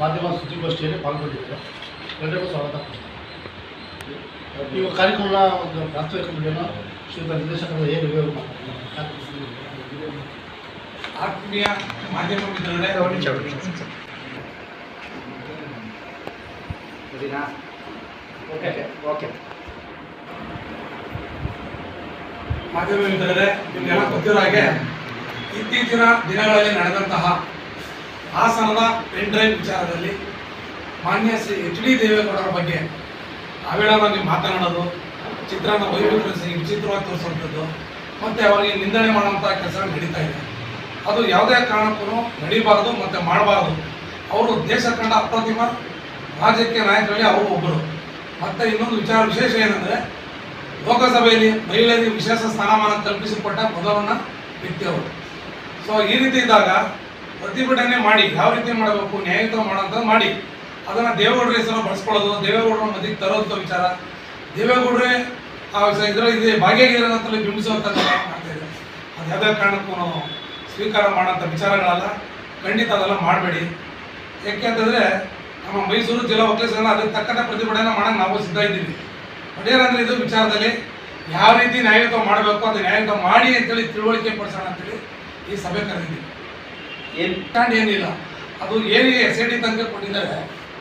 ಮಾಧ್ಯಮ ಸುದ್ದಿಗೋಷ್ಠಿಯಲ್ಲಿ ಪಾಲ್ಗೊಂಡಿದ್ದಾರೆ. ಎಲ್ಲರಿಗೂ ಸ್ವಾಗತ. ನೀವು ಕಾರ್ಯಕ್ರಮದ ಒಂದು ಪ್ರಾಥಮಿಕ ಕಮಿಟಿಯನ್ನು ಶ್ರೀಯುತ ನಿರ್ದೇಶಕರ ಏನು ಉಪಯೋಗ ಆತ್ಮೀಯ ಮಾಧ್ಯಮ ಮಿತ್ರರೇ ಓಕೆ ಓಕೆ. ಮಾಧ್ಯಮ ಮಿತ್ರರೇ ನಿಮಗೆಲ್ಲ ಗೊತ್ತಿರೋ ಹಾಗೆ ಇತ್ತೀಚಿನ ದಿನಗಳಲ್ಲಿ ನಡೆದಂತಹ ಹಾಸನದ ಪೆನ್ ಡ್ರೈವ್ ವಿಚಾರದಲ್ಲಿ ಮಾನ್ಯ ಶ್ರೀ ಎಚ್ ಡಿ ದೇವೇಗೌಡರ ಬಗ್ಗೆ ಅವೇಳವಾಗಿ ಮಾತನಾಡೋದು ಚಿತ್ರನ ವೈಭವಿಸಿ ವಿಚಿತ್ರವಾಗಿ ತೋರಿಸುವಂಥದ್ದು, ಮತ್ತು ಅವರಿಗೆ ನಿಂದನೆ ಮಾಡುವಂಥ ಕೆಲಸ ನಡೀತಾ ಇದೆ. ಅದು ಯಾವುದೇ ಕಾರಣಕ್ಕೂ ನಡೀಬಾರದು ಮತ್ತು ಮಾಡಬಾರದು. ಅವರು ದೇಶ ಕಂಡ ಅಪ್ರತಿಮ, ರಾಜಕೀಯ ನಾಯಕರಲ್ಲಿ ಅವರು ಒಬ್ಬರು. ಮತ್ತು ಇನ್ನೊಂದು ವಿಚಾರ ವಿಶೇಷ ಏನಂದರೆ, ಲೋಕಸಭೆಯಲ್ಲಿ ಮಹಿಳೆಯರಿಗೆ ವಿಶೇಷ ಸ್ಥಾನಮಾನ ಕಲ್ಪಿಸಿಕೊಟ್ಟ ಮೊದಲನ ವ್ಯಕ್ತಿ ಅವರು. ಸೊ ಈ ರೀತಿ ಇದ್ದಾಗ ಪ್ರತಿಭಟನೆ ಮಾಡಿ, ಯಾವ ರೀತಿ ಮಾಡಬೇಕು, ನ್ಯಾಯಯುತ ಮಾಡೋಂಥದ್ದು ಮಾಡಿ. ಅದನ್ನು ದೇವೇಗೌಡರ ಹೆಸರು ಬಳಸ್ಕೊಳ್ಳೋದು, ದೇವೇಗೌಡರ ಮಧ್ಯಕ್ಕೆ ತರೋಂಥ ವಿಚಾರ. ದೇವೇಗೌಡರೇ ಆ ಇದರ ಇದೆ ಭಾಗ್ಯಗಿರಿನಂತಲ್ಲಿ ಬಿಂಬಿಸುವಂಥ ಮಾಡ್ತಾ ಇದೆ ಅದು ಯಾವುದೇ ಕಾರಣಕ್ಕೂ ಸ್ವೀಕಾರ ಮಾಡೋಂಥ ವಿಚಾರಗಳೆಲ್ಲ. ಖಂಡಿತ ಅದೆಲ್ಲ ಮಾಡಬೇಡಿ. ಯಾಕೆ ಯಾಕೆಂತಂದರೆ ನಮ್ಮ ಮೈಸೂರು ಜಿಲ್ಲಾ ಸಂಘ ಅದಕ್ಕೆ ತಕ್ಕಂಥ ಪ್ರತಿಭಟನೆ ಮಾಡೋಕೆ ನಾವು ಸಿದ್ಧ ಇದ್ದೀವಿ. ಬಟ್ ಏನಂದ್ರೆ ಇದು ವಿಚಾರದಲ್ಲಿ ಯಾವ ರೀತಿ ನ್ಯಾಯಯುತ ಮಾಡಬೇಕು, ಅದು ನ್ಯಾಯಯುತ ಮಾಡಿ ಅಂತೇಳಿ ತಿಳುವಳಿಕೆ ಪಡಿಸೋಣ ಅಂತೇಳಿ ಈ ಸಭೆ ಕರೆದಿದ್ದೀವಿ. ಏನು ಏನಿಲ್ಲ. ಅದು ಏನಿಗೆ ಎಸ್ ಐ ಡಿ ತನಕ ಕೊಟ್ಟಿದ್ದಾರೆ,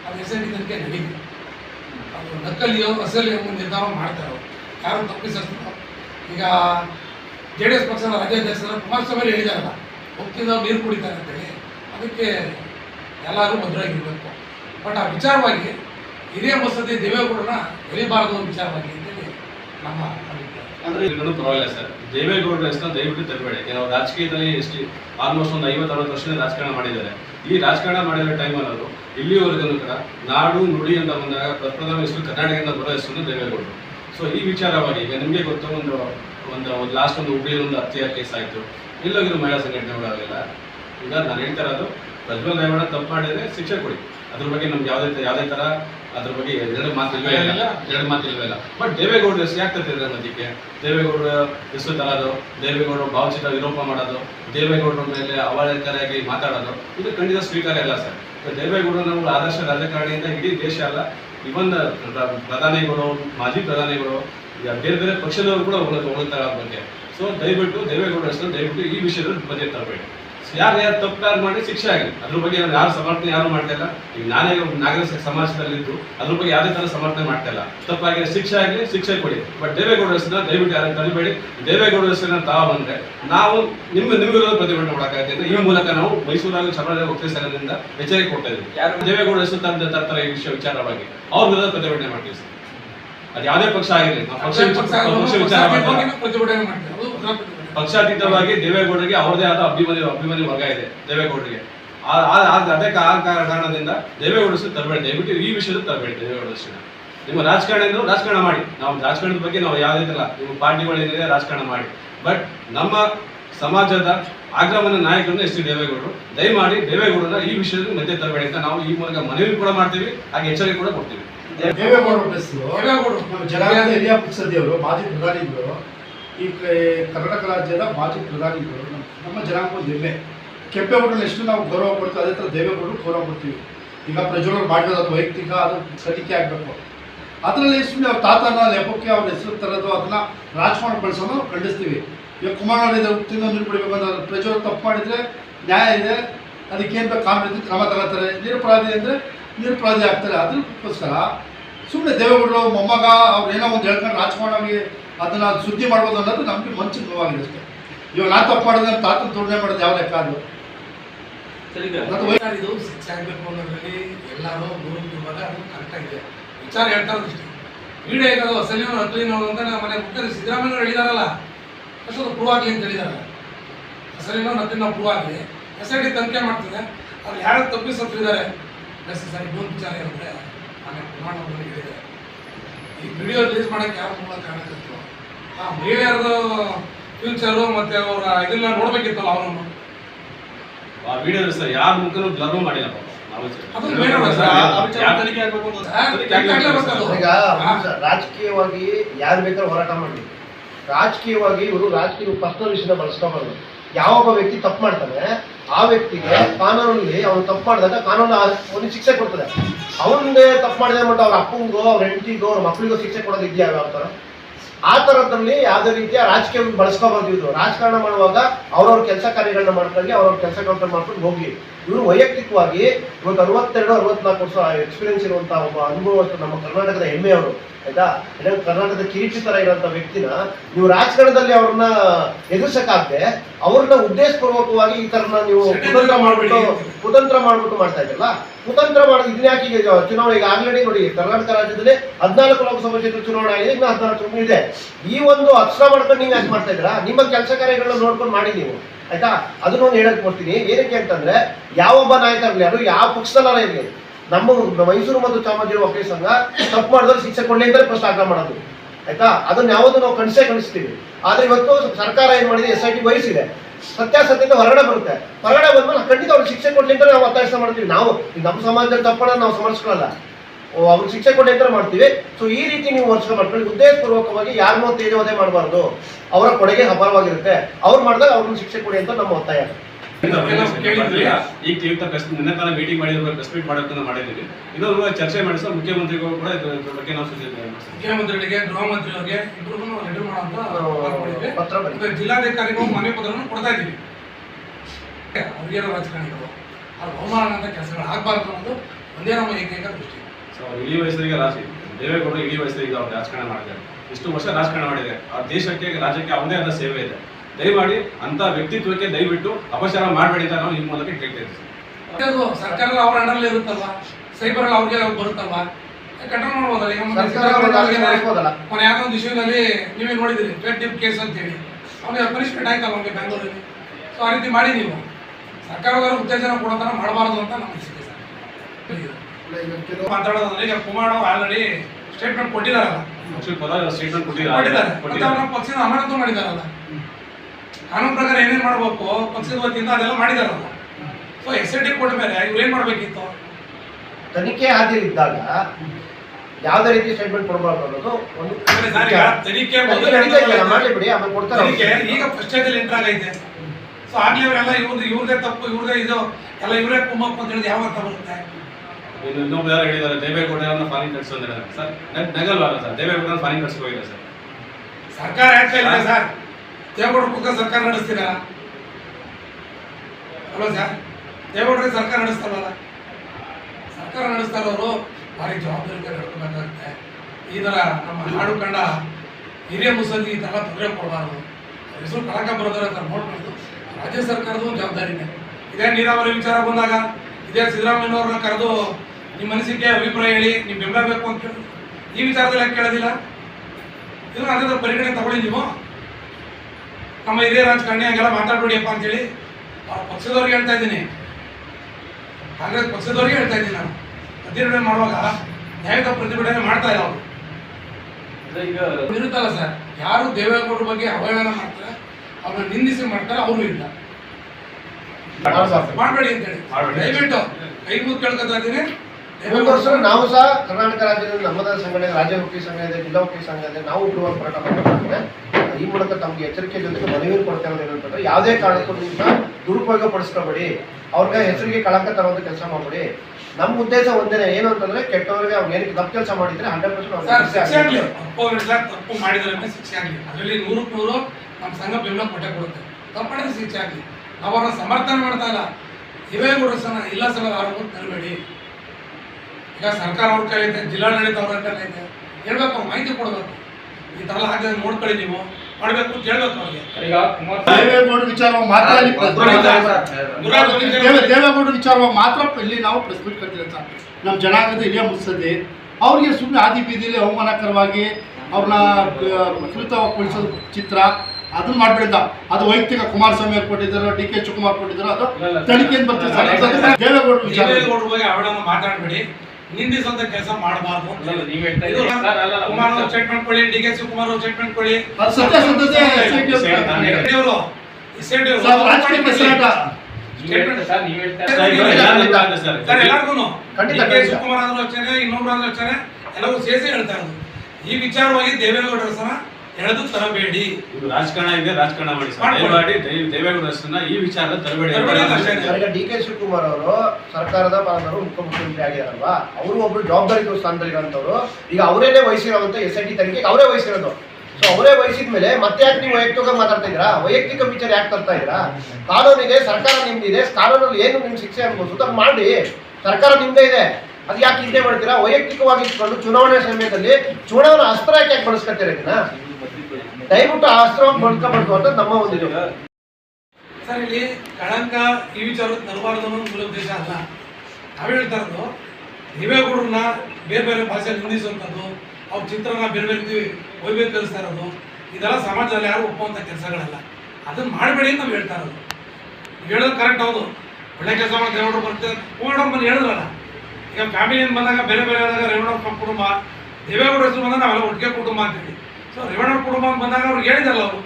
ಅದು ಎಸ್ ಐ ಡಿ ತನಕ ನಡೀತು ಅದು ನಕಲಿಯೋ ಅಸಲಿ ಎಂಬ ನಿರ್ಧಾರ ಮಾಡ್ತಾರೆ ಅವರು. ಯಾರು ಈಗ ಜೆ ಡಿ ಎಸ್ ಪಕ್ಷದ ರಾಜ್ಯಾಧ್ಯಕ್ಷರ ಕುಮಾರಸ್ವಾಮಿ ಹೇಳಿದಾರಲ್ಲ ಒಪ್ಪಿದವ್ರು ನೀರು ಕುಡಿತಾರೆ ಅಂತೇಳಿ ಅದಕ್ಕೆ ಎಲ್ಲರೂ ಭದ್ರವಾಗಿರಬೇಕು ಬಟ್ ಆ ವಿಚಾರವಾಗಿ ಹಿರಿಯ ಮಸೂದೆ ದೇವೇಗೌಡರನ್ನ ಎಳಿಬಾರದು ವಿಚಾರವಾಗಿ ಅಂತೇಳಿ ನಮ್ಮ ಅಂದ್ರೆ ಇದೊಂದು ಪರವಾಗಿಲ್ಲ ಸರ್. ದೇವೇಗೌಡರ ಹೆಸರು ದಯವಿಟ್ಟು ತರಬೇಡಿ ನಾವು ರಾಜಕೀಯದಲ್ಲಿ ಎಷ್ಟು ಆಲ್ಮೋಸ್ಟ್ ಒಂದು ಐವತ್ತು ಅರವತ್ತು ವರ್ಷದಿಂದ ರಾಜಕಾರಣ ಮಾಡಿದ್ದಾರೆ. ಈ ರಾಜಕಾರಣ ಮಾಡಿರೋ ಟೈಮ್ ಅನ್ನೋದು ಇಲ್ಲಿವರೆಗೂ ಕೂಡ ನಾಡು ನುಡಿ ಅಂತ ಬಂದಾಗ ಪ್ರಪ್ರಥಮ ಹೆಸರು ಕರ್ನಾಟಕದಿಂದ ಬರೋ ಹೆಸರು ದೇವೇಗೌಡರು ಸೊ ಈ ವಿಚಾರವಾಗಿ, ಈಗ ನಿಮಗೆ ಗೊತ್ತು, ಒಂದು ಒಂದು ಒಂದು ಲಾಸ್ಟ್ ಒಂದು ಹುಬ್ಳಿಯಲ್ಲಿ ಒಂದು ಹತ್ಯೆ ಕೇಸ್ ಆಯಿತು. ಇಲ್ಲೋಗಿರೋ ಮಹಿಳಾ ಸಂಘಟನೆಗಳಾಗಲಿಲ್ಲ ಈಗ ನಾನು ಹೇಳ್ತಾ ಇರೋದು ಪ್ರಜ್ವಲ್ ರೇವಣ್ಣ ತಪ್ಪು ಮಾಡಿದ್ರೆ ಶಿಕ್ಷೆ ಕೊಡಿ. ಅದ್ರ ಬಗ್ಗೆ ನಮ್ಗೆ ಯಾವುದೇ ಯಾವುದೇ ಥರ ಅದ್ರ ಬಗ್ಗೆ ಎರಡು ಮಾತು ಇಲ್ಲ. ಎರಡು ಮಾತು ಇಲ್ವೇ ಇಲ್ಲ. ಬಟ್ ದೇವೇಗೌಡ ಹೆಸರು ಯಾಕೆ ತರ್ತಿದ್ರೆ ಮಧ್ಯಕ್ಕೆ? ದೇವೇಗೌಡರ ಹೆಸರು ತರೋದು ದೇವೇಗೌಡ ಭಾವಚಿತ್ರ ವಿರೋಪ ಮಾಡೋದು ದೇವೇಗೌಡರ ಮೇಲೆ ಅವಹೇಳನಕಾರಿಯಾಗಿ ಮಾತಾಡೋದು ಇದು ಖಂಡಿತ ಸ್ವೀಕಾರ ಇಲ್ಲ ಸರ್. ದೇವೇಗೌಡರು ನಾವು ಆದರ್ಶ ರಾಜಕಾರಣಿಯಿಂದ ಇಡೀ ದೇಶ ಅಲ್ಲ ಇವನ್ ಪ್ರಧಾನಿಗಳು ಮಾಜಿ ಪ್ರಧಾನಿಗಳು ಬೇರೆ ಬೇರೆ ಪಕ್ಷದವರು ಕೂಡ ಹೋಗ್ತಾರೆ ಹೋಗ್ತಾರೆ ಬಗ್ಗೆ. ಸೊ ದಯವಿಟ್ಟು ದೇವೇಗೌಡ ಹೆಸರು ದಯವಿಟ್ಟು ಈ ವಿಷಯದಲ್ಲಿ ಬಗ್ಗೆ ತರಬೇಡಿ ಯಾರು ಯಾರು ತಪ್ಪು ಯಾರು ಮಾಡಿ ಶಿಕ್ಷೆ ಆಗಲಿ ಅದ್ರ ಬಗ್ಗೆ ನಾನು ಯಾರು ಸಮರ್ಥನೆ ಯಾರು ಮಾಡ್ತಾ ಇಲ್ಲ ಈಗ ನಾನೇ ನಾಗರಿಕ ನಾಗರಿಕ ಸಮಾಜದಲ್ಲಿದ್ದು ಅದ್ರ ಬಗ್ಗೆ ಯಾವುದೇ ತರ ಸಮರ್ಥನೆ ಮಾಡ್ತಾ ಇಲ್ಲ ತಪ್ಪಾಗಿ ಶಿಕ್ಷೆ ಆಗಲಿ ಶಿಕ್ಷೆ ಕೊಡಿ. ಬಟ್ ದೇವೇಗೌಡ ಹೆಸರನ್ನ ದಯವಿಟ್ಟು ಯಾರು ತರಬೇಡಿ ದೇವೇಗೌಡ ಹೆಸರನ್ನ ತಾವ ಬಂದ್ರೆ ನಾವು ನಿಮ್ಮ ನಿಮ್ಮ ವಿರೋಧ ಪ್ರತಿಭಟನೆ ಮಾಡೋಕ್ಕಾಗುತ್ತೆ ಈ ಮೂಲಕ ನಾವು ಮೈಸೂರಿನಲ್ಲಿ ಸಮಾಜ ವಕೀಲ ಸಂಘದಿಂದ ಎಚ್ಚರಿಕೆ ಕೊಡ್ತಾ ಇದ್ದೀವಿ. ಯಾರು ದೇವೇಗೌಡ ಹೆಸರು ತಂದ ತರ್ತಾರೆ ಈ ವಿಷಯ ವಿಚಾರವಾಗಿ. ಅವ್ರ ವಿರೋಧ ಪ್ರತಿಭಟನೆ ಮಾಡ್ತೀವಿ ಸರ್. ಅದು ಯಾವುದೇ ಪಕ್ಷ ಆಗಿರಲಿ. ಪಕ್ಷ ಪಕ್ಷ ವಿಚಾರ ಪ್ರತಿಭಟನೆ ಮಾಡ್ತೀವಿ. ಪಕ್ಷಾತೀತವಾಗಿ ದೇವೇಗೌಡರಿಗೆ ಅವರದೇ ಆದ ಅಭಿಮಾನಿ ಅಭಿಮಾನಿ ವರ್ಗ ಇದೆ ದೇವೇಗೌಡರಿಗೆ ಆ- ಆ- ಆ- ಅದೇ ಕಾರಣದಿಂದ ದೇವೇಗೌಡ ತರಬೇಡ ತರಬೇಡಿ ದಯವಿಟ್ಟು ಈ ವಿಷಯದ ತರಬೇಡಿ ದೇವೇಗೌಡ ನಿಮ್ಮ ರಾಜಕಾರಣ ರಾಜಕಾರಣ ಮಾಡಿ ನಾವು ರಾಜಕಾರಣದ ಬಗ್ಗೆ ನಾವು ಯಾವುದೇ ಇಲ್ಲ ನಿಮ್ಮ ಪಾರ್ಟಿಗಳೇನಿದೆ ರಾಜಕಾರಣ ಮಾಡಿ ಬಟ್ ನಮ್ಮ ಸಮಾಜದ ಆಗ್ರಮನ ನಾಯಕರನ್ನು ಎಸ್ ಟಿ ದೇವೇಗೌಡರು ದಯಮಾಡಿ ದೇವೇಗೌಡರ ಈ ವಿಷಯದಲ್ಲಿ ಮಧ್ಯೆ ತರಬೇಡಿ ಅಂತ ನಾವು ಈ ಮೂಲಕ ಮನವಿ ಕೂಡ ಮಾಡ್ತೀವಿ ಹಾಗೆ ಎಚ್ಚರಿಕೆ ಕೂಡ ಕೊಡ್ತೀವಿ ದೇವೇಗೌಡರ ಮಾಜಿ ಪ್ರಧಾನಿಗಳು ಈ ಕರ್ನಾಟಕ ರಾಜ್ಯದ ಮಾಜಿ ಪ್ರಧಾನಿಗಳು ನಮ್ಮ- ಜನಾಂಗದ ಹೆಮ್ಮೆ ಕೆಂಪೇಗೌಡರಲ್ಲಿ ಎಷ್ಟು ನಾವು ಗೌರವ ಕೊಡ್ತೀವಿ, ಅದೇ ಥರ ದೇವೇಗೌಡರು ಗೌರವ ಕೊಡ್ತೀವಿ. ಈಗ ಪ್ರಜ್ವಲರು ಮಾಡಿರೋದು ಅದು ವೈಯಕ್ತಿಕ, ಅದು ಸಲಿಕೆ ಆಗಬೇಕು. ಅದರಲ್ಲಿ ಸುಮ್ಮನೆ ಅವ್ರ ತಾತನ ಲೆಪಕ್ಕೆ ಅವ್ರ ಹೆಸರು ತರೋದು, ಅದನ್ನು ರಾಜಕಾರಣ ಬಳಸೋದು ಖಂಡಿಸ್ತೀವಿ. ಈಗ ಕುಮಾರಣ್ಣ ಬಿಡಬೇಕು ಅಂತ ಪ್ರಜ್ವಲ್ ತಪ್ಪು ಮಾಡಿದರೆ ನ್ಯಾಯ ಇದೆ ಅದಕ್ಕೇನು ಬೇಕು ಕಾನೂನು ಕ್ರಮ ತಗೋತಾರೆ. ನಿರಪರಾಧಿ ಅಂದರೆ ನಿರಪರಾಧಿ ಆಗ್ತಾರೆ. ಅದಕ್ಕೋಸ್ಕರ ಸುಮ್ಮನೆ ದೇವೇಗೌಡರು, ಮೊಮ್ಮಗ ಅವ್ರು ಏನೋ ಒಂದು ಹೇಳ್ಕೊಂಡು ರಾಜಕಾರಣವಾಗಿ ಅದನ್ನ ಸುದ್ದಿ ಮಾಡ್ಬೋದು ಅನ್ನೋದು ನಮಗೆ ಮಂಚು ನೋವಾಗಿದೆ ಅಷ್ಟೇ. ಇವಾಗ ನಾ ತಪ್ಪು ಮಾಡಿದ್ರೆ ನಮ್ಮ ತಾತನ ಮಾಡೋದು ಯಾವ ಲೆಕ್ಕ ಅದು ಇದು ಶಿಕ್ಷೆ ಆಗಬೇಕು ಅನ್ನೋದ್ರಲ್ಲಿ ಎಲ್ಲರೂ ನೂರಕ್ಕೆ ಇವಾಗ ಅದು ಕರೆಕ್ಟ್ ಆಗಿದೆ. ವಿಚಾರ ಹೇಳ್ತಾ ಇಷ್ಟೇ ವಿಡಿಯೋ ಈಗ ಅಸಲಿನೋ ನಕಲಿನೋ ಅಂತ ನಮ್ಮ ಮನೆ ಮುಖ್ಯ ಸಿದ್ದರಾಮಯ್ಯ ಹೇಳಿದಾರಲ್ಲ ಅಷ್ಟೊಂದು ಪ್ರೂವ್ ಆಗಲಿ ಅಂತ ಹೇಳಿದಾರಲ್ಲ. ಅಸಲಿನೋ ನಕಲಿನೋ ಪ್ರೂವ್ ಆಗಲಿ. ಎಸ್ ಐ ಡಿ ತನಿಖೆ ಮಾಡ್ತಿದೆ. ಅವ್ರು ಯಾರು ತಪ್ಪಿಸತ್ತಿದ್ದಾರೆ ಸರಿ ಇನ್ನೊಂದು ವಿಚಾರ ಹೇಳಿದ್ರೆ ಮನೆ ಪ್ರಮಾಣ ಹೇಳಿದ್ದಾರೆ. ಈ ವಿಡಿಯೋ ರಿಲೀಸ್ ಮಾಡೋಕ್ಕೆ ಯಾರು ಮೂಲ ಕಾರಣಕ್ಕಂತರು ಆ ಮಹಿಳೆಯರದು ಫ್ಯೂಚರು ಮತ್ತೆ ಅವರ ಇದನ್ನ ನೋಡ್ಬೇಕಿತ್ತಲ್ಲ ಅವರನ್ನು ಆ ವಿಡಿಯೋ ಸರ್ ಯಾರ ಮುಖನೂ ಬ್ಲರ್ ಮಾಡಿಲ್ಲ ಪಾಪ. ನಾವು ಅದು ಬೇಡ ಸರ್. ಆ ವಿಚಾರ ತನಿಖೆ ಆಗ್ಬೇಕು ಅಂತ ತನಿಖೆ ಆಗ್ಬೇಕು ತನಿಖೆ ಆಗ್ಬೇಕು. ಈಗ ರಾಜಕೀಯವಾಗಿ ಯಾರು ಬೇಕಾದ್ರೂ ಹೋರಾಟ ಮಾಡಿ ರಾಜಕೀಯವಾಗಿ ಇವರು ರಾಜಕೀಯ ಪರ್ಸನಲ್ ವಿಷಯದ ಬಳಸ್ಕೊಬಾರ್ದು ಯಾವೊಬ್ಬ ವ್ಯಕ್ತಿ ತಪ್ಪು ಮಾಡ್ತಾನೆ ಆ ವ್ಯಕ್ತಿಗೆ ಕಾನೂನಲ್ಲಿ ಅವನು ತಪ್ಪು ಮಾಡಿದಾಗ ಕಾನೂನು ಅವನಿಗೆ ಶಿಕ್ಷೆ ಕೊಡ್ತದೆ ಅವನಿಗೆ ತಪ್ಪು ಮಾಡಿದೆ ಮತ್ತೆ ಅವ್ರ ಅಪ್ಪಂಗೋ ಅವ್ರ ಹೆಂಡತಿಗೋ ಅವ್ರ ಮಕ್ಕಳಿಗೋ ಶಿಕ್ಷೆ ಕೊಡೋದು ಇದೆಯಾ ಯಾವ ಥರ ಆ ತರದ್ರಲ್ಲಿ ಯಾವುದೇ ರೀತಿಯ ರಾಜಕೀಯ ಬಳಸ್ಕೋಬಾರ್ದು ಇದ್ರು ರಾಜಕಾರಣ ಮಾಡುವಾಗ ಅವ್ರವ್ರ ಕೆಲಸ ಕಾರ್ಯಗಳನ್ನ ಮಾಡ್ಕೊಂಡು ಅವ್ರವ್ರ ಕೆಲಸ ಕಂಪ್ಲೀಟ್ ಮಾಡ್ಕೊಂಡು ಹೋಗಿ. ಇವರು ವೈಯಕ್ತಿಕವಾಗಿ ಇವತ್ತು ಅರವತ್ತೆರಡು ಅರವತ್ನಾಲ್ಕು ವರ್ಷ ಎಕ್ಸ್ಪೀರಿಯನ್ಸ್ ಇರುವಂತಹ ಒಬ್ಬ ಅನುಭವಸ್ಥ ನಮ್ಮ ಕರ್ನಾಟಕದ ಹೆಮ್ಮೆಯವರು ಆಯ್ತಾ? ಇನ್ನು ಕರ್ನಾಟಕದ ಕಿರೀಟಿ ತರ ಇರುವಂತಹ ವ್ಯಕ್ತಿನ ನೀವು ರಾಜಕಾರಣದಲ್ಲಿ ಅವ್ರನ್ನ ಎದುರ್ಸಕ್ಕಾಗದೆ ಅವ್ರನ್ನ ಉದ್ದೇಶಪೂರ್ವಕವಾಗಿ ಈ ತರನ ನೀವು ಕುತಂತ್ರ ಮಾಡ್ಬಿಟ್ಟು ಕುತಂತ್ರ ಮಾಡ್ಬಿಟ್ಟು ಮಾಡ್ತಾ ಇದ್ದಲ್ಲ ಕುತಂತ್ರ ಮಾಡಿ ಇದನ್ನ ಯಾಕೆ ಈಗ ಚುನಾವಣೆ ಈಗ ಆಲ್ರೆಡಿ ನೋಡಿ, ಕರ್ನಾಟಕ ರಾಜ್ಯದಲ್ಲಿ ಹದಿನಾಲ್ಕು ಲೋಕಸಭಾ ಕ್ಷೇತ್ರ ಚುನಾವಣೆ ಆಗಿದೆ, ಇನ್ನು ಹದಿನಾಲ್ಕು ಇದೆ. ಈ ಒಂದು ಅಕ್ಷರ ಮಾಡ್ಕೊಂಡು ನೀವು ಯಾಕೆ ಮಾಡ್ತಾ ಇದ್ದೀರಾ? ನಿಮ್ಮ ಕೆಲಸ ಕಾರ್ಯಗಳನ್ನ ನೋಡ್ಕೊಂಡು ಮಾಡಿ ನೀವು. ಆಯ್ತಾ? ಅದನ್ನೊಂದು ಹೇಳಕ್ ಕೊಡ್ತೀನಿ. ಏನಕ್ಕೆ ಅಂತಂದ್ರೆ, ಯಾವೊಬ್ಬ ನಾಯಕ ಇರಲಿ ಅದು ಯಾವ ಪಕ್ಷದಲ್ಲ ಇರಲಿ ನಮ್ಮ ಮೈಸೂರು ಮತ್ತು ಚಾಮರಾಜನಗರ ವಕೀಲ ಸಂಘ ತಪ್ಪು ಮಾಡಿದ್ರೆ ಶಿಕ್ಷೆ ಕೊಡಲಿ ಅಂತ ಫಸ್ಟ್ ಆಗ್ರಹ ಮಾಡೋದು. ಆಯ್ತಾ? ಅದನ್ನ ಯಾವುದು ನಾವು ಕಣಿಸೇ ಕಣಿಸ್ತೀವಿ ಆದ್ರೆ ಇವತ್ತು ಸರ್ಕಾರ ಏನ್ ಮಾಡಿದೆ? ಎಸ್ ಐ ಟಿ ವಹಿಸಿದೆ ಸತ್ಯಾಸತ್ಯತೆ ಹೊರಗಡೆ ಬರುತ್ತೆ. ಹೊರಗಡೆ ಬಂದ್ಮೇಲೆ ಖಂಡಿತ ಅವ್ರಿಗೆ ಶಿಕ್ಷೆ ಕೊಡ್ಲಿ ಅಂತ ನಾವು ಒತ್ತಾಯ ಮಾಡ್ತೀವಿ. ನಾವು ನಮ್ಮ ಸಮಾಜದಲ್ಲಿ ತಪ್ಪನ್ನ ನಾವು ಸಮರ್ಸ್ಕೊಳ್ಳಲ್ಲ. ಅವ್ರಿಗೆ ಶಿಕ್ಷೆ ಕೊಡ್ಲಿ ಅಂತ ಮಾಡ್ತೀವಿ. ಸೊ ಈ ರೀತಿ ನೀವು ವರ್ಷ ಮಾಡ್ಕೊಳ್ಳಿ ಉದ್ದೇಶಪೂರ್ವಕವಾಗಿ ಯಾರನ್ನೋ ತೇಜೋದೇ ಮಾಡಬಾರ್ದು. ಅವರ ಕೊಡುಗೆ ಅಪಾರವಾಗಿರುತ್ತೆ. ಅವ್ರು ಮಾಡಿದಾಗ ಅವ್ರನ್ನ ಶಿಕ್ಷೆ ಕೊಡಿ ಅಂತ ನಮ್ಮ ಒತ್ತಾಯ. ಈಗ ಇವತ್ತ ಪ್ರೆಸ್ ನಿನ್ನೆ ತಾನ ಮೀಟಿಂಗ್ ಮಾಡಿದ್ರು ಪ್ರೆಸ್ ಮೀಟ್ ಮಾಡೋದನ್ನ ಮಾಡಿದ್ದೀವಿ. ಇದನ್ನು ಚರ್ಚೆ ಮಾಡಿಸೋ ಮುಖ್ಯಮಂತ್ರಿಗಳು ಕೂಡ ಇದ್ರ ಇದ್ರ ಬಗ್ಗೆ ನಾವು ಸೂಚನೆ ಮುಖ್ಯಮಂತ್ರಿಗಳಿಗೆ ಗೃಹ ಮಂತ್ರಿಯವರಿಗೆ ಇಬ್ಬರಿಗೂ ರೆಡಿ ಮಾಡುವಂತ ಜಿಲ್ಲಾಧಿಕಾರಿಗಳು ಮನೆ ಪತ್ರವನ್ನು ಕೊಡ್ತಾ ಇದ್ದೀವಿ. ಹರಿಯರ ರಾಜಕಾರಣಿಗಳು. ಆ ಬಹುಮಾನ ಅಂತ ಕೆಲಸಗಳು ಆಗಬಾರ್ದು ಅನ್ನೋದು ಒಂದೇ ನಮ್ಮ ಏಕೈಕ ದೃಷ್ಟಿ. ಸೊ ಇಳಿ ವಯಸ್ಸರಿಗೆ ರಾಶಿ ದೇವೇಗೌಡರು ಇಳಿ ವಯಸ್ಸರಿಗೆ ಅವ್ರು ರಾಜಕಾರಣ ಮಾಡಿದ್ದಾರೆ. ಇಷ್ಟು ವರ್ಷ ರಾಜಕಾರಣ ಮಾಡಿದೆ ಆ ದೇಶಕ್ಕೆ ರಾಜ್ಯಕ್ಕೆ ಅವನೇ ಆದ ಸೇವೆ ಇದೆ. ದಯಮಾಡಿ ಅಂತ ವ್ಯಕ್ತಿತ್ವಕ್ಕೆ ದಯವಿಟ್ಟು ಅಪಚಾರ ಮಾಡಬೇಡಿ ಅಂತ ನಾವು ನಿಮ್ಮ ಮೂಲಕ ಕೇಳ್ತಾ ಇದ್ದೀವಿ. ಸರ್ಕಾರ ಅವ್ರ ಅಂಡರ್ಲಿ ಇರುತ್ತಲ್ವಾ? ಸೈಬರ್ ಅವ್ರಿಗೆ ಬರುತ್ತಲ್ವಾ? ಕಂಟ್ರೋಲ್ ಮಾಡ್ಬೋದಲ್ಲ? ಮೊನ್ನೆ ಯಾವ್ದೋ ಒಂದು ಇಶ್ಯೂನಲ್ಲಿ ನೀವೇ ನೋಡಿದಿರಿ ಪೇಟ್ ಡಿಪ್ ಕೇಸ್ ಅಂತೇಳಿ. ಅವನಿಗೆ ಪನಿಷ್ಮೆಂಟ್ ಆಯ್ತಲ್ಲ ಅವ್ನಿಗೆ ಬೆಂಗಳೂರಲ್ಲಿ ಸೊ ಆ ರೀತಿ ಮಾಡಿ ನೀವು. ಸರ್ಕಾರದವರು ಉತ್ತೇಜನ ಕೊಡೋ ಥರ ಮಾಡಬಾರ್ದು ಅಂತ ನಮ್ಮ ಅನಿಸಿಕೆ ಸರ್. ಮಾತಾಡೋದಂದ್ರೆ ಈಗ ಕುಮಾರ್ ಆಲ್ರೆಡಿ ಸ್ಟೇಟ್ಮೆಂಟ್ ಕೊಟ್ಟಿದಾರಲ್ಲ ಸ್ಟೇಟ್ಮೆಂಟ್ ಕೊಟ್ಟಿದ್ದಾರೆ. ಪಕ್ಷದ ಅಮಾನತು ಮಾಡಿದಾರಲ್ಲ ಕಾನೂನು ಪ್ರಕಾರ ಏನೇನು ಮಾಡಬೇಕು ಪಕ್ಷದ ವತಿಯಿಂದ ಅದೆಲ್ಲ ಮಾಡಿದಾರಲ್ಲ ಸೊ ಎಸ್ ಐ ಟಿ ಕೊಟ್ಟ ಮೇಲೆ ಇವ್ರು ಏನು ಮಾಡ್ಬೇಕಿತ್ತು? ತನಿಖೆ ಇದ್ದಾಗ ಯಾವುದೇ ರೀತಿ ಸ್ಟೇಟ್ಮೆಂಟ್ ಕೊಡಬಾರ್ದು ಅನ್ನೋದು ಒಂದು ತನಿಖೆ ಮಾಡ್ಲಿ ಬಿಡಿ ಆಮೇಲೆ ಕೊಡ್ತಾರೆ ತನಿಖೆ ಈಗ ಫಸ್ಟ್ ಸ್ಟೇಜಲ್ಲಿ ಎಂಟರ್ ಆಗೈತೆ. ಸೊ ಆಗ್ಲೇ ಅವರೆಲ್ಲ ಇವ್ರದ್ದು ಇವ್ರದೇ ತಪ್ಪು ಇವ್ರದೇ ಇದು ಎಲ್ಲ ಇವರೇ ಕುಮ್ಮಪ್ಪ ಅಂತ ಹೇಳಿದ್ರೆ ಯಾವ ಅರ್ಥ ಬರುತ್ತೆ ಇನ್ನು ಇನ್ನೊಬ್ರು ಯಾರು ಹೇಳಿದ್ದಾರೆ ದೇವೇಗೌಡರನ್ನ ಫಾರಿನ್ ಕಟ್ಸು ಅಂತ ಹೇಳಿದ್ದಾರೆ ಸರ್ ನಗ್ ನಗಲ್ವಲ್ಲ ಸರ್ ದೇವೇಗೌಡರನ್ನ ಫಾರಿನ್ ಕಟ್ಸ್ಕೊ ಹೋಗಿಲ್ಲ ಸರ್. ಸರ್ಕಾರ ಯಾಕೆ ಇಲ್ಲ ಸರ್. ದೇವೇಗೌಡ ಪಕ್ಕ ಸರ್ಕಾರ ನಡೆಸ್ತೀರಾ? ಅಲ್ವಾ ಸರ್, ದೇವೇಗೌಡರಿಗೆ ಸರ್ಕಾರ ನಡೆಸ್ತಾರಲ್ಲ ಸರ್ಕಾರ ನಡೆಸ್ತಾ ಇರೋರು ಭಾರಿ ಜವಾಬ್ದಾರಿಯಿಂದ ನಡ್ಕೋಬೇಕಾಗುತ್ತೆ ಈ ಥರ ನಮ್ಮ ನಾಡು ಕಂಡ ಹಿರಿಯ ಮುಸಲ್ಲಿ ಈ ಥರ ತೊಂದರೆ ಕೊಡಬಾರ್ದು. ಅವ್ರ ಹೆಸರು ಕಳಕ ಬರೋದ್ರೆ ಅಂತ ನೋಡ್ಬಾರ್ದು ರಾಜ್ಯ ಸರ್ಕಾರದ ಒಂದು ಜವಾಬ್ದಾರಿನೇ ಇದೇ. ನೀರಾವರಿ ವಿಚಾರ ಬಂದಾಗ, ಇದೇ ಸಿದ್ದರಾಮಯ್ಯನವ್ರನ್ನ ಕರೆದು ನಿಮ್ಮ ಮನಸ್ಸಿಗೆ ಅಭಿಪ್ರಾಯ ಹೇಳಿ, ನೀವು ಬೆಂಬಲ ಬೇಕು ಅಂತ ಹೇಳಿ. ಈ ವಿಚಾರದಲ್ಲಿ ಯಾಕೆ ಕೇಳೋದಿಲ್ಲ? ಇದನ್ನು ಅದರ ಪರಿಗಣನೆ ತಗೊಳ್ಳಿ ನೀವು. ನಮ್ಮ ಹಿರಿಯ ರಾಜಕಾರಣಿ ಹಂಗೆಲ್ಲ ಮಾತಾಡ್ಬೇಡಿಯಪ್ಪ ಅಂತೇಳಿ ಅವ್ರ ಪಕ್ಷದವ್ರಿಗೆ ಹೇಳ್ತಾ ಇದ್ದೀನಿ. ಕಾಂಗ್ರೆಸ್ ಪಕ್ಷದವ್ರಿಗೆ ಹೇಳ್ತಾ ಇದ್ದೀನಿ ನಾನು. ಪ್ರತಿಭಟನೆ ಮಾಡುವಾಗ ನ್ಯಾಯದ ಪ್ರತಿಭಟನೆ ಮಾಡ್ತಾ ಇಲ್ಲ ಅವರು. ಈಗ ಇರುತ್ತಲ್ಲ ಸರ್ ಯಾರು ದೇವೇಗೌಡರ ಬಗ್ಗೆ ಅವಹೇಳನ ಮಾಡ್ತಾರೆ ಅವ್ರನ್ನ ನಿಂದಿಸಿ ಮಾಡ್ತಾರೆ ಅವರು ಇಲ್ಲ. ಮಾಡಬೇಡಿ ಅಂತೇಳಿ ಹೇಳಿ. ದಯವಿಟ್ಟು ಕೈ ಮುದ್ದು ಕೇಳ್ಕೊತಾ ಇದ್ದೀನಿ. ನಾವು ಸಹ ಕರ್ನಾಟಕ ರಾಜ್ಯದಲ್ಲಿ ನಮ್ಮದೇ ಸಂಘಟನೆ ರಾಜ್ಯ ವಕೀಲ ಸಂಘ ಇದೆ ಜಿಲ್ಲಾ ವಕೀಲ ಸಂಘ ಇದೆ ನಾವು ಇಡುವ ಹೋರಾಟ ಮಾಡ್ಬೇಕಾದ್ರೆ ಈ ಮೂಲಕ ತಮಗೆ ಎಚ್ಚರಿಕೆ ಜೊತೆಗೆ ಮನವಿ ಕೊಡ್ತಾ ಇರೋದು ಏನಂತಂದ್ರೆ ಯಾವುದೇ ಕಾರಣಕ್ಕೂ ನಿಮ್ಮ ದುರುಪಯೋಗ ಪಡಿಸ್ಕೋಬೇಡಿ ಅವ್ರಿಗೆ ಹೆಸರಿಗೆ ಕಳಂಕ ತರೋದು ಕೆಲಸ ಮಾಡಬೇಡಿ. ನಮ್ಮ ಉದ್ದೇಶ ಒಂದೇನೆ ಏನು ಅಂತಂದ್ರೆ ಕೆಟ್ಟವರಿಗೆ ಅವ್ರು ಏನಕ್ಕೆ ತಪ್ಪು ಕೆಲಸ ಮಾಡಿದ್ರೆ ಹಂಡ್ರೆಡ್ ಪರ್ಸೆಂಟ್ ತಪ್ಪು ಮಾಡಿದ್ರೆ ಶಿಕ್ಷೆ ಆಗಲಿ. ಅದರಲ್ಲಿ ನೂರಕ್ಕೆ ನೂರು ನಮ್ಮ ಸಂಘ ಬೆಂಬಲ ಕೊಟ್ಟೆ ಕೊಡುತ್ತೆ. ತಪ್ಪು ಮಾಡಿದ್ರೆ ಶಿಕ್ಷೆ ಆಗಲಿ. ಅವರನ್ನ ಸಮರ್ಥನೆ ಮಾಡ್ತಾ ಇಲ್ಲ. ಕೂಡ ಸಲ ಇಲ್ಲ ಸಲ ಆರೋಪ ತರಬೇಡಿ ಈಗ ಸರ್ಕಾರ ಅವ್ರ ಕೈಲೈತೆ ಜಿಲ್ಲಾಡಳಿತ ಅವ್ರ ಕೈಲೈತೆ ಹೇಳ್ಬೇಕು ಮಾಹಿತಿ ಕೊಡಬೇಕು. ಈ ಥರ ಹಾಕಿದ್ರೆ ನೋಡ್ಕೊಳ್ಳಿ ನೀವು. ಮಾಡ್ಬೇಕು ಅಂತ ಹೇಳ್ಬೇಕು ಅವ್ರಿಗೆ ಈಗ ಕುಮಾರ್ ದೇವೇಗೌಡ ವಿಚಾರ ಮಾತ್ರ ಇಲ್ಲಿ press meet ಮುರಾರ್ಜಿ ದೇವೇಗೌಡ ವಿಚಾರವಾಗಿ ಮಾತ್ರ ಇಲ್ಲಿ ನಾವು ಪ್ರೆಸ್ ಮೀಟ್ ಕರ್ತೀವಿ ಸರ್ ನಮ್ಮ ಜನಾಂಗದ ಹಿರಿಯ ಮುತ್ಸದ್ದಿ. ಅವ್ರಿಗೆ ಸುಮ್ಮನೆ ಆದಿ ಬೀದಿಲಿ ಅವಮಾನಕರವಾಗಿ ಅವ್ರನ್ನ ವಿಕೃತಗೊಳಿಸೋದು ಚಿತ್ರ. ಅದನ್ನ ಮಾಡ್ಬಿಡಿದ್ದ ಅದು ವೈಯಕ್ತಿಕ ಕುಮಾರಸ್ವಾಮಿ ಅವ್ರು ಕೊಟ್ಟಿದ್ದಾರೆ ಡಿ ಕೆ ಶಿವಕುಮಾರ್ ಕೊಟ್ಟಿದ್ದಾರೆ ಅದು ತನಿಖೆಯಿಂದ ಬರ್ತದೆ. ಸರ್ ದೇವೇಗೌಡ ವಿಚಾರ. ದೇವೇಗೌಡರ ಬಗ್ಗೆ ಅವಳನ್ನ ಮಾತಾಡಬೇಡಿ. ನಿಂದಿಸುವಂತ ಕೆಲಸ ಮಾಡಬಾರ್ದು ಕುಮಾರ್ ಒಂದು ಸ್ಟೇಟ್ಮೆಂಟ್ ಕೊಡಿ ಡಿ ಕೆ ಶಿವಕುಮಾರ್ ಸ್ಟೇಟ್ಮೆಂಟ್ ಕೊಡಿ. ಅವ್ರು ಎಲ್ಲರಿಗೂ ಡಿ ಕೆ. ಶಿವಕುಮಾರ್ ಆದ್ರೂ ಅಷ್ಟೇನೆ ಇನ್ನೊಬ್ರು ಆದ್ರೂ ಎಲ್ಲವೂ ಸೇರಿಸಿ ಹೇಳ್ತಾ ಇರೋದು. ಈ ವಿಚಾರವಾಗಿ ದೇವೇಗೌಡರ ಸಹ ಎಳೆದು ತರಬೇಡಿ. ಇದು ರಾಜಕಾರಣ ಇದೆ ರಾಜಕಾರಣ ಮಾಡಿ ಸರ್. ಮಾಡ್ಕೊಳ್ಳಿ. ದಯಮಾಡಿ ದಯ- ದೇವೇಗೌಡ ಹೆಸರನ್ನ ಈ ವಿಚಾರ ತರಬೇಡಿ. ತರಬೇಡಿ ಅಂತ ಅಷ್ಟೇ. ಈಗ ಡಿ ಕೆ ಶಿವಕುಮಾರ್ ಅವರು ಸರ್ಕಾರದ ಪಾಲನರು ಮುಖ್ಯಮಂತ್ರಿ ಆಗಿದಾರಲ್ವಾ ಅವರು ಒಬ್ರು ಜವಾಬ್ದಾರಿ ಸ್ಥಾನದಲ್ಲಿರೋಂಥವ್ರು ಈಗ ಅವರೇನೆ ವಹಿಸಿರೋಂಥ ಎಸ್ ಐ ಟಿ ತನಿಖೆ ಅವರೇ ವಹಿಸಿರೋದು. ಸೊ ಅವರೇ ವಹಿಸಿದ ಮೇಲೆ ಮತ್ತೆ ಯಾಕೆ ನೀವು ವೈಯಕ್ತಿಕ ಮಾತಾಡ್ತಾ ಇದ್ದೀರಾ? ವೈಯಕ್ತಿಕ ವಿಚಾರ ಯಾಕೆ ತರ್ತಾ ಇದ್ದೀರಾ? ಕಾನೂನಿದೆ ಸರ್ಕಾರ ನಿಮ್ದಿದೆ ಕಾನೂನಲ್ಲಿ ಏನು ನಿಮ್ಗೆ ಶಿಕ್ಷೆ ಅನ್ಬೋದು ಅದನ್ನ ಮಾಡಿ. ಸರ್ಕಾರ ನಿಮ್ದೇ ಇದೆ. ಅದು ಯಾಕೆ ಹಿಂದೆ ಮಾಡ್ತೀರಾ? ವೈಯಕ್ತಿಕವಾಗಿ ಇಟ್ಕೊಂಡು ಚುನಾವಣೆ ಸಮಯದಲ್ಲಿ ಚುನಾವಣಾ ಅಸ್ತ್ರ ಯಾಕೆ ಯಾಕೆ ಬಳಸ್ಕೊತೀರಾ ಇದನ್ನ? ದಯವಿಟ್ಟು ಆಶ್ರಮ ಬಳಸ್ಕೊಬಾರ್ದು ಅಂತ ನಮ್ಮ ಒಂದು ಸರ್, ಇಲ್ಲಿ ಕಳಂಕ ಈ ವಿಚಾರ ತರಬಾರದು ಅನ್ನೋ ಮೂಲ ಉದ್ದೇಶ ಅಲ್ಲ. ನಾವ್ ಹೇಳ್ತಾ ಇರೋದು, ದೇವೇಗೌಡರನ್ನ ಬೇರೆ ಬೇರೆ ಭಾಷೆಯಲ್ಲಿ ನಿಂದಿಸುವಂಥದ್ದು ಅವ್ರ ಚಿತ್ರನ ಬೇರೆ ಬೇರೆ ರೀತಿ ಕಲಿಸ್ತಾ ಇರೋದು, ಇದೆಲ್ಲ ಸಮಾಜದಲ್ಲಿ ಯಾರು ಒಪ್ಪುವಂಥ ಕೆಲಸಗಳಲ್ಲ. ಅದನ್ನ ಮಾಡಬೇಡಿ ಅಂತ ನಾವು ಹೇಳ್ತಾ ಇರೋದು. ಹೇಳೋದು ಕರೆಕ್ಟ್ ಹೌದು. ಒಳ್ಳೆ ಕೆಲಸ ಮಾಡಿ ದೇವೇಗೌಡರು ಬರ್ತಾರೆ. ಹೋಗೋಣ ಬಂದು ಹೇಳಿದ್ರಲ್ಲ ಈಗ ಫ್ಯಾಮಿಲಿಯಿಂದ ಬಂದಾಗ ಬೇರೆ ಬೇರೆ ಆದಾಗ ರೇವಣ್ಣ ಕುಟುಂಬ, ದೇವೇಗೌಡ ಹೆಸರು ಬಂದಾಗ ನಾವೆಲ್ಲ ಒಟ್ಟಿಗೆ ಕುಟುಂಬ ಅಂತೇಳಿ ಸೊ ರೇವಣ್ಣ ಕುಟುಂಬ ಬಂದಾಗ ಅವ್ರಿಗೆ ಹೇಳಿದಲ್ಲ ಅವರು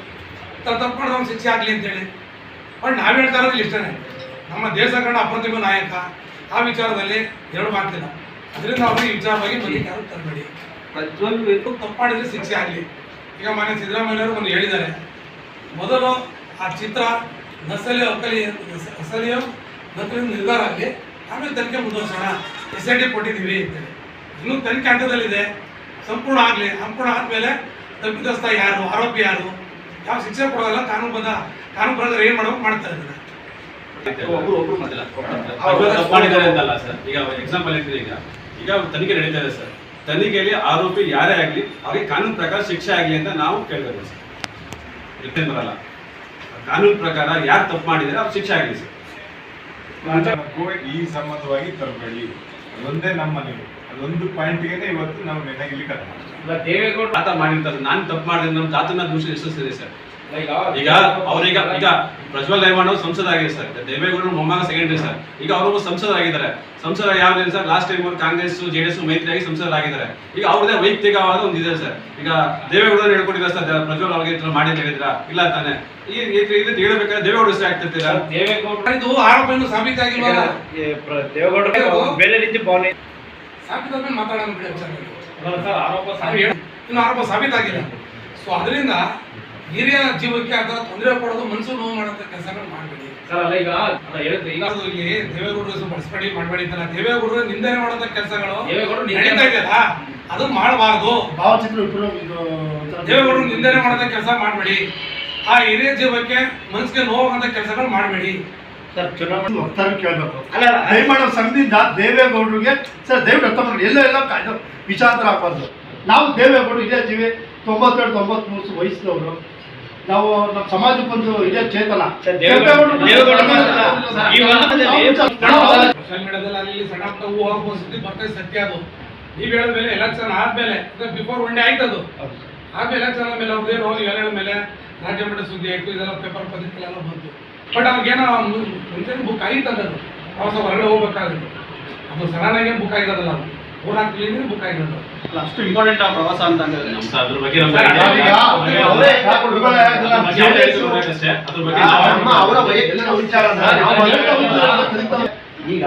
ತಪ್ಪು ಮಾಡಿದವ್ನು ಶಿಕ್ಷೆ ಆಗಲಿ ಅಂತೇಳಿ. ಬಟ್ ನಾವು ಹೇಳ್ತಾ ಇರೋದು ಇಷ್ಟೇ ನಮ್ಮ ದೇಶ ಕಂಡ ಅಪ್ರತಿಮ ನಾಯಕ, ಆ ವಿಚಾರದಲ್ಲಿ ಎರಡು ಮಾತಿಲ್ಲ. ಅದರಿಂದ ಅವರು ಈ ವಿಚಾರವಾಗಿ ಬರೀ ಯಾರು ತರಬೇಡಿ ಪ್ರತಿಯೊಂದು ತಪ್ಪು ಮಾಡಿದ್ರೆ ಶಿಕ್ಷೆ ಆಗಲಿ. ಈಗ ಮಾನ್ಯ ಸಿದ್ದರಾಮಯ್ಯವರು ಒಂದು ಹೇಳಿದ್ದಾರೆ. ಮೊದಲು ಆ ಚಿತ್ರ ನಸಲಿ ಅಕಲಿ ಅಸಲಿಯ ನಕಲಿ ನಿರ್ಧಾರ ಆಗಲಿ, ಆಮೇಲೆ ತನಿಖೆ ಮುಂದುವರ್ಸೋಣ. ಎಸ್ ಐ ಟಿ ಕೊಟ್ಟಿದ್ದೀವಿ ಅಂತೇಳಿ. ಇನ್ನೂ ತನಿಖೆ ಹಂತದಲ್ಲಿದೆ. ಸಂಪೂರ್ಣ ಆಗಲಿ ಸಂಪೂರ್ಣ ಆದಮೇಲೆ ತಪ್ಪಿತಸ್ಥ ಯಾರು ಆರೋಪಿ ಯಾರು ಯಾವ ಶಿಕ್ಷೆ ಕೊಡೋದಲ್ಲ ಕಾನೂನು ಬಂದ ಕಾನೂನು ಬರೋದ್ರೆ ಏನು ಮಾಡಬೇಕು ಮಾಡ್ತಾರೆ ಮಾಡಿದ್ದಾರೆ ಅಂತಲ್ಲ ಸರ್. ಈಗ ಎಕ್ಸಾಂಪಲ್ ಹೇಳ್ತೀನಿ ಈಗ. ಈಗ ತನಿಖೆ ನಡೀತಾ ಇದೆ ಸರ್. ತನಿಖೆಯಲ್ಲಿ ಆರೋಪಿ ಯಾರೇ ಆಗಲಿ ಅವರಿಗೆ ಕಾನೂನು ಪ್ರಕಾರ ಶಿಕ್ಷೆ ಆಗಲಿ ಅಂತ ನಾವು ಕೇಳಬೇಕು ಸರ್. ರಿಟರ್ನ್ ಬರಲ್ಲ. ಕಾನೂನು ಪ್ರಕಾರ ಯಾರು ತಪ್ಪು ಮಾಡಿದರೆ ಅವ್ರು ಶಿಕ್ಷೆ ಆಗಲಿ ಸರ್. ಈ ಸಂಬಂಧವಾಗಿ ತರಬೇಡಿ. ಅದೊಂದೇ ನಮ್ಮ ನೀವು ಅದೊಂದು ಪಾಯಿಂಟ್ಗೆ ಇವತ್ತು ನಾವು ನಿರ್ಣಯ ಇಲ್ಲಿ ದೇವೇಗೌಡ ತಾತ ಮಾಡಿರ್ತಾರೆ ನಾನು ತಪ್ಪು ಮಾಡಿದ್ರೆ ನಮ್ಮ ತಾತನ ದೂಷಣೆ ಎಷ್ಟು ಸರಿ ಸರ್. ಈಗ ಈಗ ಅವ್ರೀಗ ಈಗ ಪ್ರಜ್ವಲ್ ರೇವಣ್ಣ ಸಂಸದ ಆಗಿದೆ ಸರ್. ದೇವೇಗೌಡರು ಮೊಮ್ಮಗ ಸೆಕೆಂಡ್ರಿ ಸರ್. ಈಗ ಅವ್ರಿಗೂ ಸಂಸದ ಆಗಿದ್ದಾರೆ. ಸಂಸದ ಯಾವ ಸರ್. ಲಾಸ್ಟ್ ಟೈಮ್ ಅವರು ಕಾಂಗ್ರೆಸ್ ಜೆ ಡಿ ಎಸ್ ಮೈತ್ರಿಯಾಗಿ ಸಂಸದರಾಗಿದ್ದಾರೆ ಈಗ ಅವ್ರದೇ ವೈಯಕ್ತಿಕವಾದ ಒಂದು ಇದೆ ಸರ್. ಈಗ ದೇವೇಗೌಡರು ಹೇಳ್ಕೊಟ್ಟಿದ್ದಾರೆ ಸರ್? ಪ್ರಜ್ವಲ್ ಅವ್ರಿಗೆ ಈ ಮಾಡಿ ಹೇಳಿದ್ರ ಇಲ್ಲ ತಾನೆ. ಈ ರೀತಿ ಹೇಳ್ಬೇಕಾದ್ರೆ ದೇವೇಗೌಡ ಹೆಸರು ಆಗ್ತಿರ್ತೀರಾ ದೇವೇಗೌಡ ಇದು ಆರೋಪ ಇನ್ನೂ ಸಾಬೀತಾಗಿಲ್ವಲ್ಲ ದೇವೇಗೌಡ ಬೇರೆ ರೀತಿ ಭಾವನೆ ಸಾಬೀತಾದ್ಮೇಲೆ ಮಾತಾಡೋಣ ಬಿಡಿ ಇನ್ನು ಆರೋಪ ಸಾಬೀತಾಗಿಲ್ಲ. ಸೊ ಅದರಿಂದ ಹಿರಿಯ ಜೀವಕ್ಕೆ ಅಥವಾ ತೊಂದರೆ ಕೊಡೋದು ಮನಸ್ಸು ನೋವು ಮಾಡುವಂತ ಕೆಲಸಗಳು ಮಾಡಬೇಡಿ. ಸರ್ ಅಲ್ಲ ಈಗ ಇಲ್ಲಿ ದೇವೇಗೌಡರು ಬಳಸ್ಬೇಡಿ ಮಾಡಬೇಡಿ ಅಂತಲ್ಲ ದೇವೇಗೌಡರು ನಿಂದನೆ ಮಾಡುವಂತ ಕೆಲಸಗಳು ದೇವೇಗೌಡರು ನಡೀತಾ ಇದೆಯಲ್ಲ ಅದು ಮಾಡಬಾರದು. ಭಾವಚಿತ್ರ ದೇವೇಗೌಡರು ನಿಂದನೆ ಮಾಡೋಂಥ ಕೆಲಸ ಮಾಡಬೇಡಿ. ಆ ಹಿರಿಯ ಜೀವಕ್ಕೆ ಮನಸ್ಸಿಗೆ ನೋವಾಗಂತ ಕೆಲಸಗಳು ಮಾಡಬೇಡಿ. ಸರ್ ಚುನಾವಣೆ ವಕ್ತಾರ ಕೇಳಬೇಕು. ಅಲ್ಲ. ದಯಮಾಡಿ ಸಂಘದಿಂದ ದೇವೇಗೌಡರಿಗೆ ಸರ್ ದಯವಿಟ್ಟು ಅರ್ಥ ಮಾಡಿ ಎಲ್ಲೋ ವಿಚಾರ ಆಗ್ಬಾರ್ದು ನಾವು ದೇವೇಗೌಡರು ಇದೇ ಜೀವಿ ತೊಂಬತ್ತೆರಡು ತೊಂಬತ್ಮೂರು ವಯಸ್ಸಿನವರು. ನಾವು ನಮ್ಮ ಸಮಾಜಕ್ಕೆ ಒಂದು ಇದೇ ಚೇತನ. ಸರ್, ದೇವೇಗೌಡರು- ದೇವೇಗೌಡರು ಮಾತ್ರ ಈ ಒಂದು ನಾವು- ಸೋಷಿಯಲ್ ಮೀಡಿಯಾದಲ್ಲಿ ಸಣ್ಣ ಪುಟ್ಟ ಸುದ್ದಿ ಬರ್ತದೆ ಸತ್ಯ ಅದು. ನೀವು ಹೇಳಿದ ಮೇಲೆ ಎಲೆಕ್ಷನ್ ಆದ್ಮೇಲೆ ಬಿಫೋರ್ ಒನ್ ಡೇ ಆಯ್ತು ಅದು. ಆದ್ಮೇಲೆ ಎಲೆಕ್ಷನ್ ಆದ್ಮೇಲೆ ಅವ್ರದ್ದು ಏನು ನೀವು ಹೇಳಿದ ಮೇಲೆ ರಾಜ್ಯ ಮಟ್ಟ ಸುದ್ದಿ ಆಯ್ತು ಇದೆಲ್ಲ ಪೇಪರ್ ಪತ್ರಿಕೆಲ್ಲ ಬಂತು. ಬಟ್ ಅವ್ರಿಗೇನೋ ಮುಂಚೆ ಬುಕ್ ಆಗಿತ್ತಲ್ಲ ಅದು ಪ್ರವಾಸ ಹೊರಗಡೆ ಹೋಗ್ಬೇಕಾಗಿತ್ತು ಅದು ಸಡನ್ ಆಗಿ ಬುಕ್ ಆಗಿರೋದಲ್ಲ ಅದು. ಊರಾಗ ಬುಕ್ ಆಗಿರೋದು. ಅಷ್ಟು ಇಂಪಾರ್ಟೆಂಟ್ ಆ ಪ್ರವಾಸ ಅಂತ ಅಂದ್ರೆ ನಮ್ಮ ಸರ್ ಅದ್ರ ಬಗ್ಗೆ ನಮ್ಗೆ ಈಗ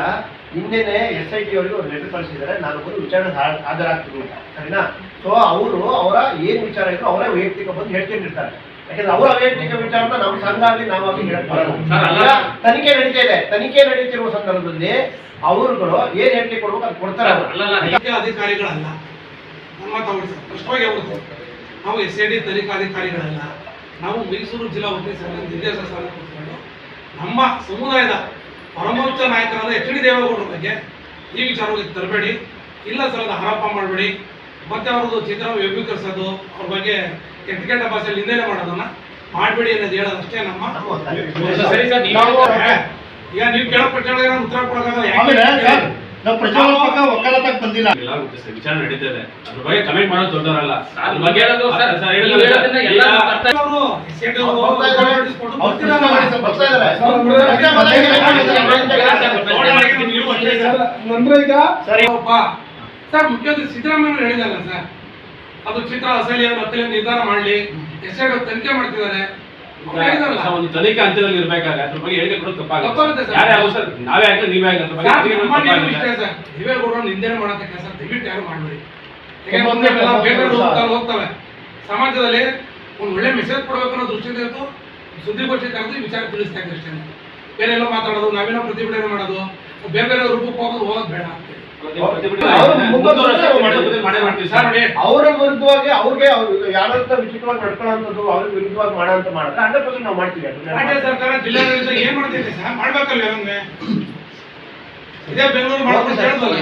ನಿನ್ನೆನೆ ಎಸ್ ಐ ಟಿ ಅವರಿಗೆ ಒಂದು ಲೆಟರ್ ಕಳಿಸಿದ್ದಾರೆ. ನಾನು ಬಂದು ವಿಚಾರಣೆ ಹಾಜರಾಗ್ತೀನಿ ಸರಿನಾ? ಸೊ ಅವರು ಅವರ ಏನ್ ವಿಚಾರ ಇದ್ರು ಅವರೇ ವೈಯಕ್ತಿಕ ಬಂದು ಹೇಳ್ಕೊಂಡಿರ್ತಾರೆ. ಯಾಕಂದ್ರೆ ಅವರ ವೈಯಕ್ತಿಕ ವಿಚಾರನ ನಮ್ಮ ಸಂಘ ಆಗಲಿ ನಾವಾಗಿ ಹೇಳಕ್ ಬರಲ್ಲ. ಅಲ್ಲ. ತನಿಖೆ ನಡೀತಾ ಇದೆ. ತನಿಖೆ ನಡೀತಿರುವ ಸಂದರ್ಭದಲ್ಲಿ ಅವರುಗಳು ಏನ್ ಹೇಳಿಕೆ ಕೊಡ್ಬೇಕು ಅದು ಕೊಡ್ತಾರೆ ಅಧಿಕಾರಿಗಳಲ್ಲ. ಸ್ಪಷ್ಟವಾಗಿ ನಾವು ಎಸ್ ಐ ಡಿ ತನಿಖಾಧಿಕಾರಿಗಳಲ್ಲ ನಾವು ಮೈಸೂರು ಜಿಲ್ಲಾ ವಕೀಲ ಸಂಘ ನಿರ್ದೇಶಕ ಸ್ಥಾನ ಕೂತ್ಕೊಂಡು ನಮ್ಮ ಸಮುದಾಯದ ಪರಮೋಚ್ಚ ನಾಯಕರಾದ ಎಚ್ ಡಿ ದೇವೇಗೌಡರ ಬಗ್ಗೆ ಈ ವಿಚಾರವಾಗಿ ತರಬೇಡಿ. ಇಲ್ಲ ಸರ್ ಅದು ಆರೋಪ ಮಾಡಬೇಡಿ. ಮತ್ತೆ ಅವ್ರದ್ದು ಚಿತ್ರ ವ್ಯಭೀಕರಿಸೋದು ಅವ್ರ ಬಗ್ಗೆ ಕೆಟ್ಟ ಕೆಟ್ಟ ಭಾಷೆಯಲ್ಲಿ ಹಿಂದೆನೆ ಮಾಡೋದನ್ನ ಮಾಡಬೇಡಿ ಅನ್ನೋದು ಹೇಳೋದು ಅಷ್ಟೇ ನಮ್ಮ. ಸರಿ ಸರ್ ನೀವು ಈಗ ನೀವು ಕೇಳೋ ಪ್ರಶ್ನೆಗಳಿಗೆ ನಾನು ಉತ್ತರ ಕೊಡೋಕ್ಕಾಗಲ್ಲ ನಾವು ಒಕ್ಕಲತಕ್ಕೆ ಬಂದಿಲ್ಲ ವಿಚಾರ ನಡೀತಾ ಇದೆ ಅದ್ರ ಬಗ್ಗೆ ಕಮೆಂಟ್ ಮಾಡೋದು ದೊಡ್ಡವರಲ್ಲ ಅದ್ರ ನೀವು ಬಗ್ಗೆ ಹೇಳೋದು ಸರ್, ಸರ್, ಹೇಳೋದನ್ನ ಸರ್, ಎಲ್ಲ ಈಗ- ಅರ್ಥ ಅವರು SAT ಬರ್ತಾ ಇದ್ದಾರೆ. ಬಿಡಿಸ್ಕೊಂಡು ಅವ್ರು ಬರ್ತಿರಲ್ಲ. ತಿರ್ಗಾ ಮಾಡಿ ಸರ್, ಬರ್ತಾ ಇದ್ದಾರೆ. ಸರಿ ಒಬ್ಬ ಸರ್ ಮುಖ್ಯಮಂತ್ರಿ ಸಿದ್ದರಾಮಯ್ಯ ಹೇಳಿದಲ್ಲ ಸರ್ ಅದು ಚಿತ್ರ ಅಸಲಿ ಮತ್ತೆ ನಿರ್ಧಾರ ಮಾಡಲಿ. ಐ ತನಿಖೆ ಮಾಡ್ತಿದ್ದಾರೆ. ಒಂದು ತನಿಖೆ ಹಂತದಲ್ಲಿ ಇರ್ಬೇಕಾದ್ರೆ ಅದ್ರ ಬಗ್ಗೆ ಹೇಳಿಕೆ ಕೊಡೋದು ತಪ್ಪಾಗುತ್ತೆ. ತಪ್ಪಾಗುತ್ತೆ ಸರ್. ಯಾರೇ ಆಗೋ ಸರ್? ನಾವೇ ಆಗಲಿ ನೀವೇ ಆಗಲಿ ಅದ್ರ ಬಗ್ಗೆ ನಿಂದನೆ ಕೆಲಸ ದಯವಿಟ್ಟು ಯಾರು ಮಾಡಬೇಡಿ. ಹೋಗ್ತವೆ. ಸಮಾಜದಲ್ಲಿ ಒಂದು ಒಳ್ಳೆ ಮೆಸೇಜ್ ಕೊಡಬೇಕು ಅನ್ನೋ ದೃಷ್ಟಿಯಿಂದ ಇವತ್ತು ಸುದ್ದಿಗೋಷ್ಠಿ ಕರೆದು ವಿಚಾರ ತಿಳಿಸ್ತಾ ಇದ್ದೆ ಅಷ್ಟೇ. ಬೇರೆ ಎಲ್ಲ ಮಾತಾಡೋದು ನಾವೇನೋ ಪ್ರತಿಭಟನೆ ಮಾಡೋದು ಬೇರೆ ಬೇರೆ ರೂಪಕ್ಕೆ ಹೋಗೋದು ಹೋಗೋದು ಬೇಡ ಮಾಡ್ತೀವಿ. ಅವರ ವಿರುದ್ಧವಾಗಿ ಅವ್ರಿಗೆ ಅವ್ರು ಯಾರಂತ ವಿಚಿತ್ರವಾಗಿ ನಡ್ಕೊಳ್ಳೋದು ಅವ್ರ ವಿರುದ್ಧವಾಗಿ ಮಾಡೋ ಅಂತ ಮಾಡಿದ್ರೆ ಹಂಡ್ರೆಡ್ ಪರ್ಸೆಂಟ್ ನಾವು ಮಾಡ್ತೀವಿ ರಾಜ್ಯ ಸರ್ಕಾರ ಜಿಲ್ಲಾಡಳಿತ ಏನ್ ಮಾಡ್ತಿದೆ ಸರ್? ಮಾಡ್ಬೇಕಲ್ಲ ಇದೇ ಬೆಂಗಳೂರು ಹೇಳಿದ್ವಲ್ಲ